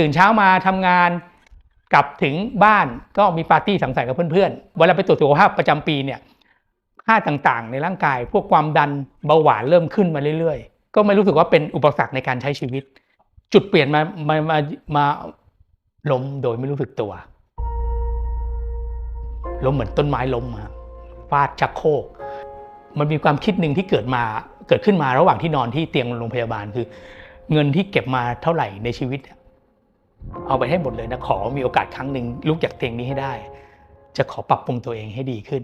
ตื่นเช้ามาทำงานกลับถึงบ้านก็มีปาร์ตี้สังสรรค์กับเพื่อนๆ เวลาไปตรวจสุขภาพประจำปีเนี่ยค่าต่างๆ ในร่างกาย พวกความดันเบาหวานเริ่มขึ้นมาเรื่อยๆ ก็ไม่รู้สึกว่าเป็นอุปสรรคในการใช้ชีวิต จุดเปลี่ยนมามามามาล้มโดยไม่รู้สึกตัวล้มเหมือนต้นไม้ล้มอะฟาดชักโครกมันมีความคิดหนึ่งที่เกิดมาเกิดขึ้นมาระหว่างที่นอนที่เตียงโรงพยาบาลคือ เงินที่เก็บมาเท่าไหร่ในชีวิต เอาไปให้หมดเลยนะขอมีโอกาสครั้งหนึ่งลุกจากเตียงนี้ให้ได้ จะขอปรับปรุงตัวเองให้ดีขึ้น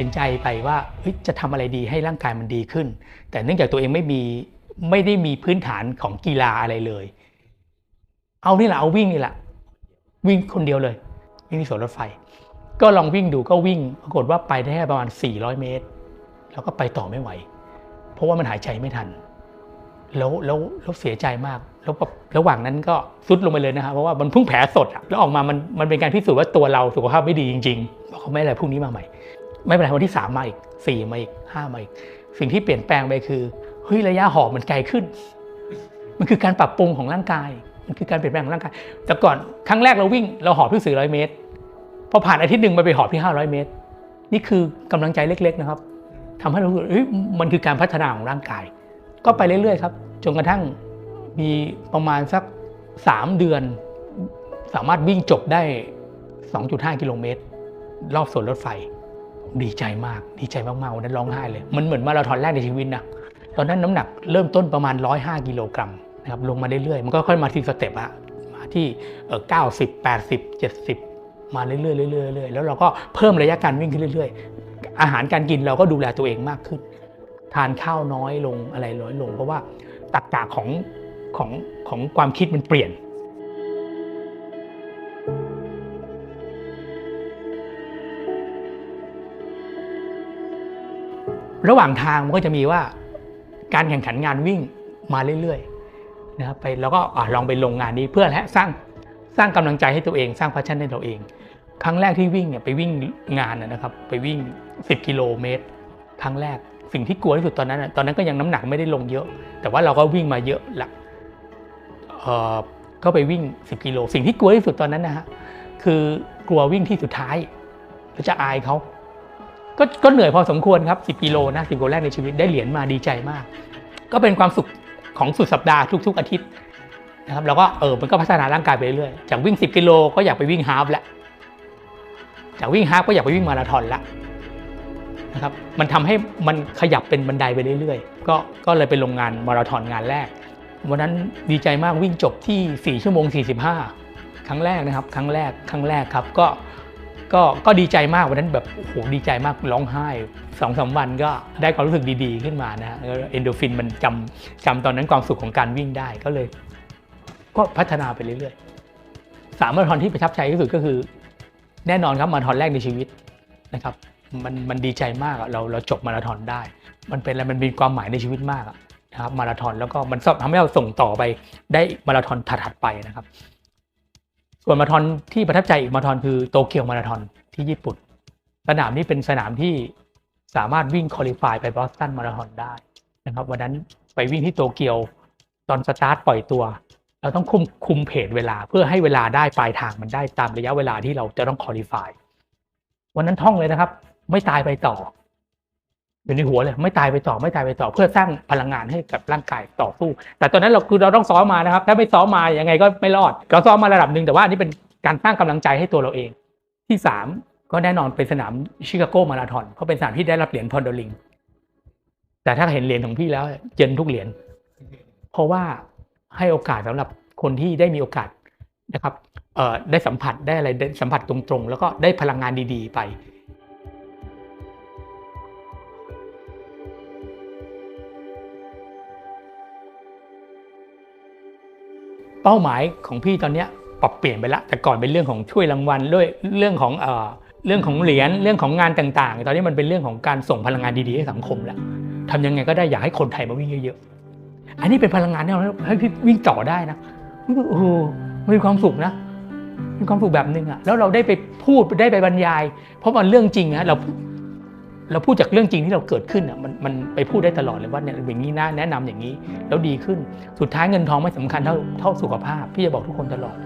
สินใจไปว่าจะทำอะไรดีให้ร่างกายมันดีขึ้น แต่เนื่องจากตัวเองไม่มีไม่ได้มีพื้นฐานของกีฬาอะไรเลย เอานี่แหละเอาวิ่งนี่แหละวิ่งคนเดียวเลย วิ่งที่สวนรถไฟ ก็ลองวิ่งดูก็วิ่งปรากฏว่าไปได้แค่ประมาณ 400 เมตร แล้วก็ไปต่อไม่ไหว เพราะว่ามันหายใจไม่ทัน แล้วแล้วแล้วเสียใจมากแล้วแบบระหว่างนั้นก็ซุดลงไปเลยนะครับเพราะว่ามันเพิ่งแผลสดแล้วออกมามันมันเป็นการพิสูจน์ว่าตัวเราสุขภาพไม่ดีจริงๆบอกเขาไม่อะไรพรุ่งนี้มาใหม่ ไม่เป็นไรวันที่สามมาอีกสี่มาอีกห้ามาอีก สิ่งที่เปลี่ยนแปลงไปคือเฮ้ยระยะหอบมันไกลขึ้น มันคือการปรับปรุงของร่างกาย มันคือการเปลี่ยนแปลงของร่างกายแต่ก่อนครั้งแรกเราวิ่งเราหอบที่สี่ร้อยเมตรพอผ่านอาทิตย์หนึ่งมันไปหอบที่ห้าร้อยเมตร นี่คือกำลังใจเล็ก ๆ นะครับทำให้เราเฮ้ยมันคือการพัฒนาของร่างกาย ก็ไปเรื่อยๆครับจนกระทั่งมีประมาณสักสามเดือน สามารถวิ่งจบได้ 2.5 กิโลเมตร รอบสวนรถไฟ ดีใจมาก ดีใจมากๆวันนั้นร้องไห้เลย มันเหมือนมาราธอนแรกในชีวิตนะ ตอนนั้นน้ำหนักเริ่มต้นประมาณ 105 กิโลกรัมนะครับ ลงมาเรื่อยๆ มันก็ค่อยมาทีสเต็ปอะมาที่เอ่อ90 80 70 มาเรื่อยๆเรื่อยๆเรื่อยๆแล้วเราก็เพิ่มระยะการวิ่งขึ้นเรื่อย ๆ อาหารการกินเราก็ดูแลตัวเองมากขึ้น ทานข้าวน้อยลงอะไรน้อยลง เพราะว่าตักกะของของของความคิดมันเปลี่ยน ระหว่างทางมันก็จะมีว่าการแข่งขันงานวิ่งมาเรื่อยๆนะครับไปแล้วก็ลองไปลงงานนี้เพื่อและสร้างสร้างกำลังใจให้ตัวเองสร้างพัชชั่นให้ตัวเอง ครั้งแรกที่วิ่งเนี่ยไปวิ่งงานนะครับ ไปวิ่ง 10 กิโลเมตร ครั้งแรกสิ่งที่กลัวที่สุดตอนนั้นตอนนั้นก็ยังน้ำหนักไม่ได้ลงเยอะ แต่ว่าเราก็วิ่งมาเยอะละก็ไปวิ่ง 10 กิโล สิ่งที่กลัวที่สุดตอนนั้นนะฮะคือกลัววิ่งที่สุดท้ายแล้วจะอายเขา ก็ก็เหนื่อยพอสมควรครับ 10 กิโลนะ10กิโลแรกในชีวิตได้เหรียญมาดีใจมาก ก็เป็นความสุขของสุดสัปดาห์ทุก ๆ อาทิตย์นะครับแล้วก็เออมันก็พัฒนาร่างกายไปเรื่อยๆจากวิ่ง 10 กิโลก็อยากไปวิ่งฮาล์ฟแล้วจากวิ่งฮาล์ฟก็อยากไปวิ่งมาราธอนละนะครับมันทำให้มันขยับเป็นบันไดไปเรื่อยๆ ก็ก็เลยไปลงงานมาราธอนงานแรกวันนั้นดีใจมากวิ่งจบที่ 4 ชั่วโมง 45 ครั้งแรกนะครับ ครั้งแรกครั้งแรกครับก็ ก็ก็ดีใจมากวันนั้นแบบโอ้โหดีใจมากร้องไห้สองสามวันก็ได้ความรู้สึกดีๆ ขึ้นมานะเอนโดฟินมันจำจำตอนนั้นความสุขของการวิ่งได้ก็เลย ก็พัฒนาไปเรื่อยๆสามมาราธอนที่ประทับใจที่สุดก็คือ แน่นอนครับมาราธอนแรกในชีวิตนะครับ มันมันดีใจมากเราเราจบมาราธอนได้ มันเป็นอะไรมันมีความหมายในชีวิตมากนะครับมาราธอนแล้วก็มันทำให้เราส่งต่อไปได้มาราธอนถัดๆไปนะครับ ส่วนมาราธอนที่ประทับใจอีกมาราธอนคือโตเกียวมาราธอนที่ญี่ปุ่น สนามนี้เป็นสนามที่สามารถวิ่งคอลิฟายไปบอสตันมาราธอนได้นะครับวันนั้นไปวิ่งที่โตเกียวตอนสตาร์ทปล่อยตัว เราต้องคุมคุมเพจเวลาเพื่อให้เวลาได้ปลายทางมันได้ตามระยะเวลาที่เราจะต้องคอลิฟายวันนั้นท่องเลยนะครับ ไม่ตายไปต่อ อยู่ในหัวเลยไม่ตายไปต่อไม่ตายไปต่อ เพื่อสร้างพลังงานให้กับร่างกายต่อสู้ แต่ตอนนั้นเราคือเราต้องซ้อมมานะครับ ถ้าไม่ซ้อมมายังไงก็ไม่รอดเราซ้อมมาระดับหนึ่งแต่ว่านนี้เป็นการสร้างกำลังใจให้ตัวเราเอง ที่สามก็แน่นอนเป็นสนามชิคาโกมาราธอนเพราะเป็นสนามที่ได้รับเหรียญพอนโดลิง แต่ถ้าเห็นเหรียญของพี่แล้วเจนทุกเหรียญเพราะว่าให้โอกาสสำหรับคนที่ได้มีโอกาสนะครับได้สัมผัสได้อะไรสัมผัสตรงๆ แล้วก็ได้พลังงานดีๆ ไป เป้าหมายของพี่ตอนนี้ปรับเปลี่ยนไปละ แต่ก่อนเป็นเรื่องของช่วยรางวัลด้วยเรื่องของเอ่อเรื่องของเหรียญเรื่องของงานต่างๆ ตอนนี้มันเป็นเรื่องของการส่งพลังงานดีๆให้สังคมแล้วทำยังไงก็ได้อยากให้คนไทยมาวิ่งเยอะๆ อันนี้เป็นพลังงานที่เราให้พี่วิ่งต่อได้นะโอ้โหมันมีความสุขนะมีความสุขแบบหนึ่งอะแล้วเราได้ไปพูดได้ไปบรรยาย เพราะมันเรื่องจริงนะเรา เราพูดจากเรื่องจริงที่เราเกิดขึ้นอะมันมันไปพูดได้ตลอดเลยว่าเนี่ยอย่างนี้นะแนะนำอย่างนี้แล้วดีขึ้น สุดท้ายเงินทองไม่สำคัญเท่าเท่าสุขภาพพี่จะบอกทุกคนตลอด